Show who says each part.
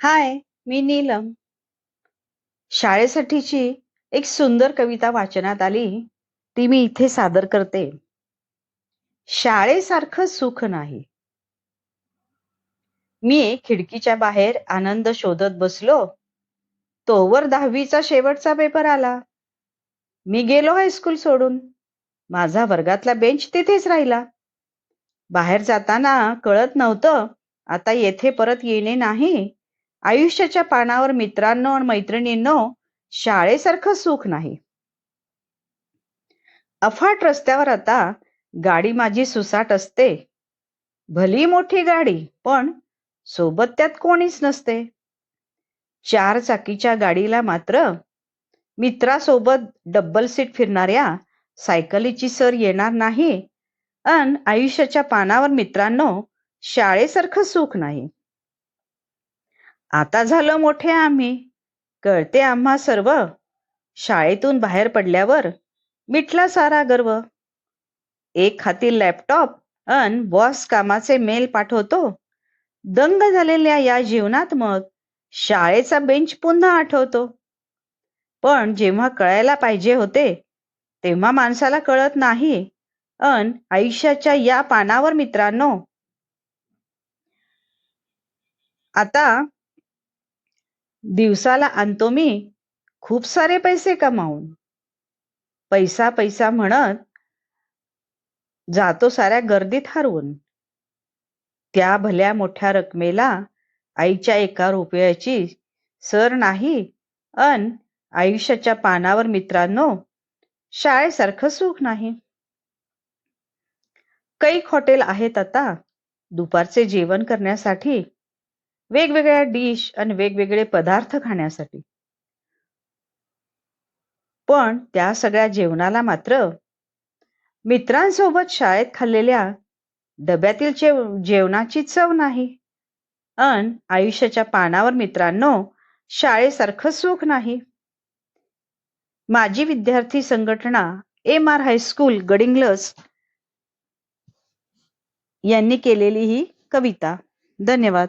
Speaker 1: हाय मी नीलम. शाळेसाठीची एक सुंदर कविता वाचनात आली. ती मी इथे सादर करते. शाळेसारखं सुख नाही. मी खिडकीच्या बाहेर आनंद शोधत बसलो. तोवर दहावीचा शेवटचा पेपर आला. मी गेलो हायस्कूल सोडून. माझा वर्गातला बेंच तिथेच राहिला. बाहेर जाताना कळत नव्हतं आता येथे परत येणे नाही. आयुष्याच्या पानावर मित्रांनो आणि मैत्रिणींनो शाळेसारखं सुख नाही. अफाट रस्त्यावर आता गाडी माझी सुसाट असते. भली मोठी गाडी पण सोबत त्यात कोणीच नसते. चार चाकीच्या गाडीला मात्र मित्रासोबत डब्बल सीट फिरणाऱ्या सायकलीची सर येणार नाही. अन आयुष्याच्या पानावर मित्रांनो शाळेसारखं सुख नाही. आता झालं मोठे आम्ही. कळते आम्हा सर्व. शाळेतून बाहेर पडल्यावर मिटला सारा गर्व. एक हाती लॅपटॉप अन बॉस कामाचे मेल पाठवतो. दंग झालेल्या या जीवनात मग शाळेचा बेंच पुन्हा आठवतो. पण जेव्हा कळायला पाहिजे होते तेव्हा माणसाला कळत नाही. अन आयुष्याच्या या पानावर मित्रांनो. आता दिवसाला आणतो मी खूप सारे पैसे कमावून पैसा पैसा म्हणत जातो साऱ्या गर्दीत हरवून. त्या भल्या मोठ्या रकमेला आईच्या एका रुपयाची सर नाही अन आयुष्याच्या पानावर मित्रांनो शाळेसारखं सुख नाही. कैक हॉटेल आहेत आता. दुपारचे जेवण करण्यासाठी वेगवेगळ्या डिश आणि वेगवेगळे पदार्थ खाण्यासाठी. पण त्या सगळ्या जेवणाला मात्र मित्रांसोबत शाळेत खाल्लेल्या डब्यातील जेवणाची चव नाही. अन आयुष्याच्या पानावर मित्रांनो शाळेसारखं सुख नाही. माजी विद्यार्थी संघटना एम आर हायस्कूल गडिंग्लस यांनी केलेली ही कविता. धन्यवाद.